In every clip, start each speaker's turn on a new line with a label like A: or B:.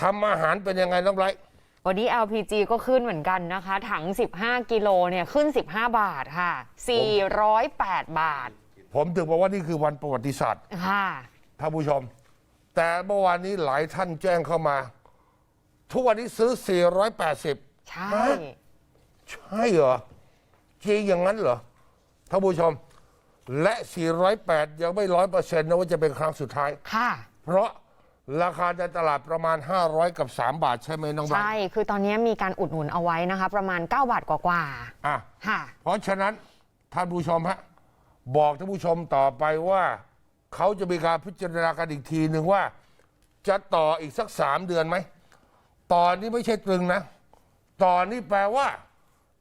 A: ทำอาหารเป็นยังไงน้องไบรท์
B: วันนี้ LPG ก็ขึ้นเหมือนกันนะคะ ถัง 15 กิโลเนี่ยขึ้น 15 บาทค่ะ 408 บาท
A: ผมถึงบอกว่านี่คือวันประวัติศาสตร์
B: ค่ะ
A: ท่านผู้ชม แต่เมื่อวานนี้หลายท่านแจ้งเข้ามา ทุกวันนี้ซื้อ 480
B: ใช่
A: ฮะใช่เหรอจริงอย่างนั้นเหรอท่านผู้ชม และ 408 ยังไม่ร้อยเปอร์เซ็นต์นะว่าจะเป็นครั้งสุดท้าย
B: ค่ะ
A: เพราะ ราคาในตลาดประมาณ 500 กับ 3 บาทใช่ไหมน้องไบรท์
B: ใช่ คือตอนนี้มีการอุดหนุนเอาไว้นะคะ ประมาณ 9 บาทกว่า
A: อะ
B: ๆค่ะ
A: เพราะฉะนั้นท่านผู้ชมฮะบอกท่านผู้ชมต่อไปว่า เขาจะมีการพิจารณากันอีกทีหนึ่งว่า จะต่ออีกสักสามเดือนไหม ตอนนี้ไม่ใช่ตรึงนะ ตอนนี้แปลว่า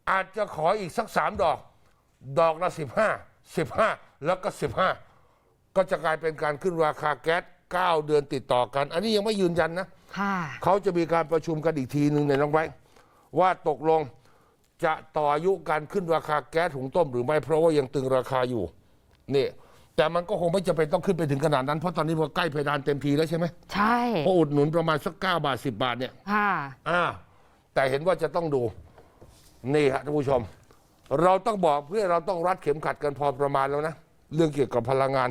A: อาจจะขออีกสักสามดอก ดอกละสิบห้าสิบห้าแล้วก็สิบห้าก็จะกลายเป็นการขึ้นราคาแก๊ส เก้าเดือนติดต่อกัน อันนี้ยังไม่ยืนยันนะ
B: ค่ะ
A: เขาจะมีการประชุมกันอีกทีหนึ่งในยน้องไว้ ว่าตกลงจะต่ออายุการขึ้นราคาแก๊สหุงต้มหรือไม่เพราะว่ายังตึงราคาอยู่นี่แต่มันก็คงไม่จำเป็นต้องขึ้นไปถึงขนาดนั้น เพราะตอนนี้พอใกล้เพดานเต็มทีแล้วใช่ไหม
B: ใช่
A: เพราะอุดหนุนประมาณสักเก้าบาทสิบาทเนี่ย
B: ค่ะ
A: อ่าแต่เห็นว่าจะต้องดู นี่ฮะท่านผู้ชม เราต้องบอกเพื่อเราต้องรัดเข็มขัดกันพอประมาณแล้วนะ เรื่องเกี่ยวกับพลังงาน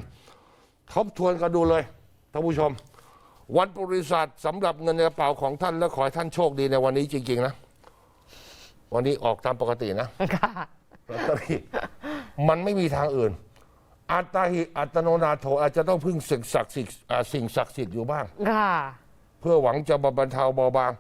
A: ทบทวนกันดูเลย ท่านผู้ชม วันบริษัทสำหรับเงินในกระเป๋าของท่านและขอให้ท่านโชคดีในวันนี้จริง ๆ นะ วันนี้ออกตามปกตินะ
B: ค่ะ
A: ลอตเตอรี่มันไม่มีทางอื่น อัตตาหิอัตโนนาโถอาจจะต้องพึ่งสิ่งศักดิ์สิทธิ์อ่าสิ่งศักดิ์สิทธิ์อยู่บ้าง
B: ค่ะ
A: เพื่อหวังจะบรรเทาเบาบาง